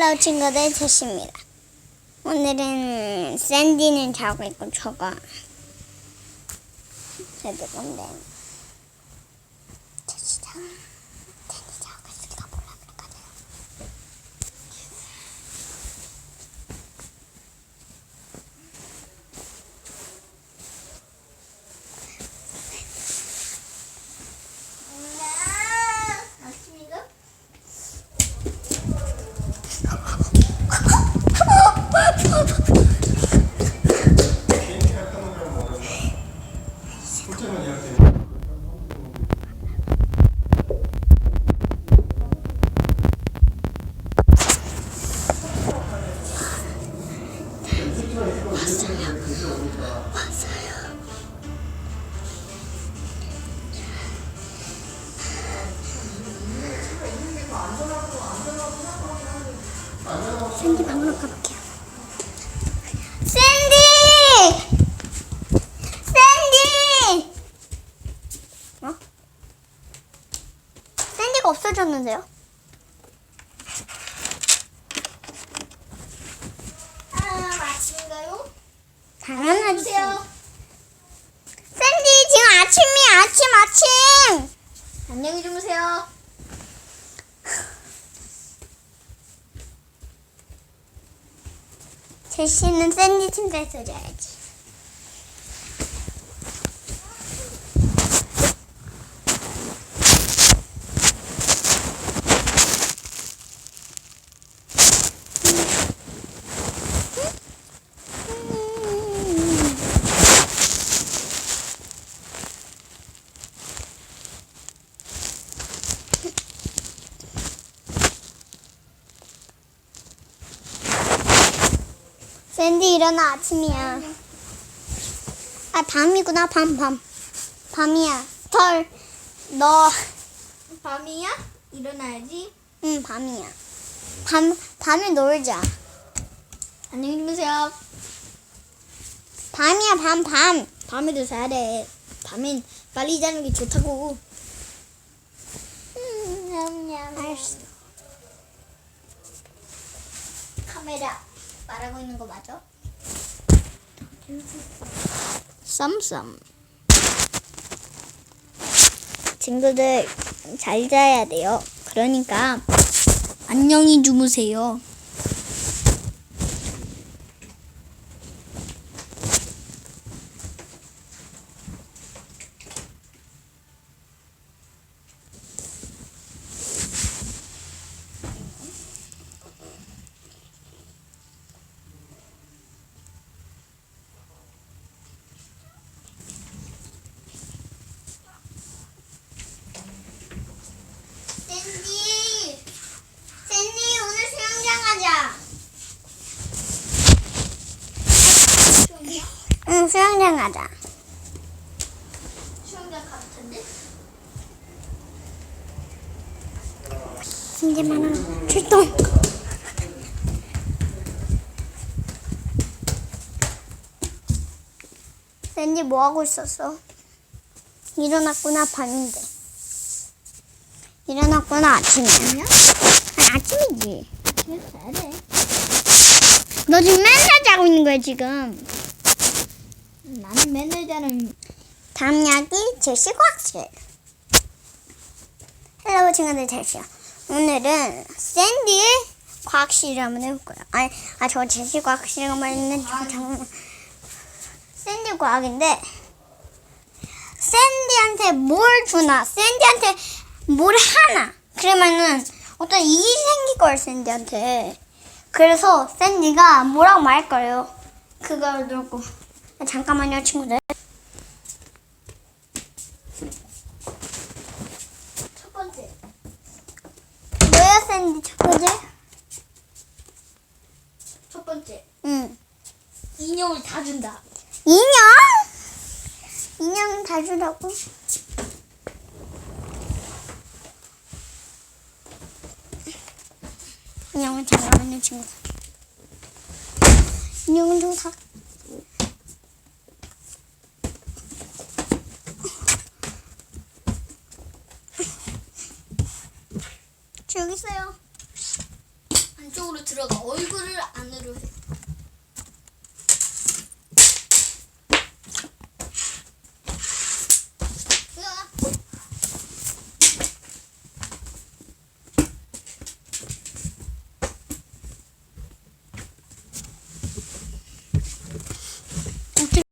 헬로 친구들 제시입니다. 오늘은 샌디는 자고 있고 저가 해볼 건데 제시자 샌디 방으로 가볼게요. 샌디! 샌디! 어? 샌디가 없어졌는데요? 아, 아침인가요? 당연하지. 샌디 지금 아침이야 아침 아침. 안녕히 주무세요. 제시는 샌디 일어나 아침이야. 아 밤이구나 밤 밤. 밤이야. 털. 너. 밤이야? 일어나야지. 응 밤이야. 밤 밤에 놀자. 안녕히 주무세요. 밤이야 밤 밤. 밤에도 자야 돼. 밤엔 빨리 자는 게 좋다고. 알았어. 카메라 말하고 있는 거 맞아? 썸썸. 친구들 잘 자야 돼요. 그러니까 안녕히 주무세요. 샌디. 샌디 오늘 수영장 가자. 응 수영장 가자. 수영장 같은데? 신재만아 출동. 샌디 뭐 하고 있었어? 일어났구나 밤인데. 일어났구나 아침이야. 아니 아침이지. 아침에 자야 돼. 너 지금 맨날 자고 있는 거야 지금. 나는 맨날 자는 다음 이야기 제시 과학실. 헬로 친구들 제시야. 오늘은 샌디의 과학실을 한번 해볼 거야. 아니, 아, 저 제시 과학실 한번 있는 저 장면. 샌디 과학인데, 샌디한테 뭘 주나, 샌디한테 뭘 하나. 그러면은 어떤 일이 생길 거예요, 샌디한테. 그래서 샌디가 뭐라고 말할 거예요. 그걸 놓고. 잠깐만요, 친구들. 첫 번째. 샌디 첫 번째? 첫 번째. 응. 인형을 다 준다. 인형? 인형 다 주라고? 인형은 잠깐만요 친구. 인형은 좀 사. 저기 있어요. 안쪽으로 들어가 얼굴을 안으로 해.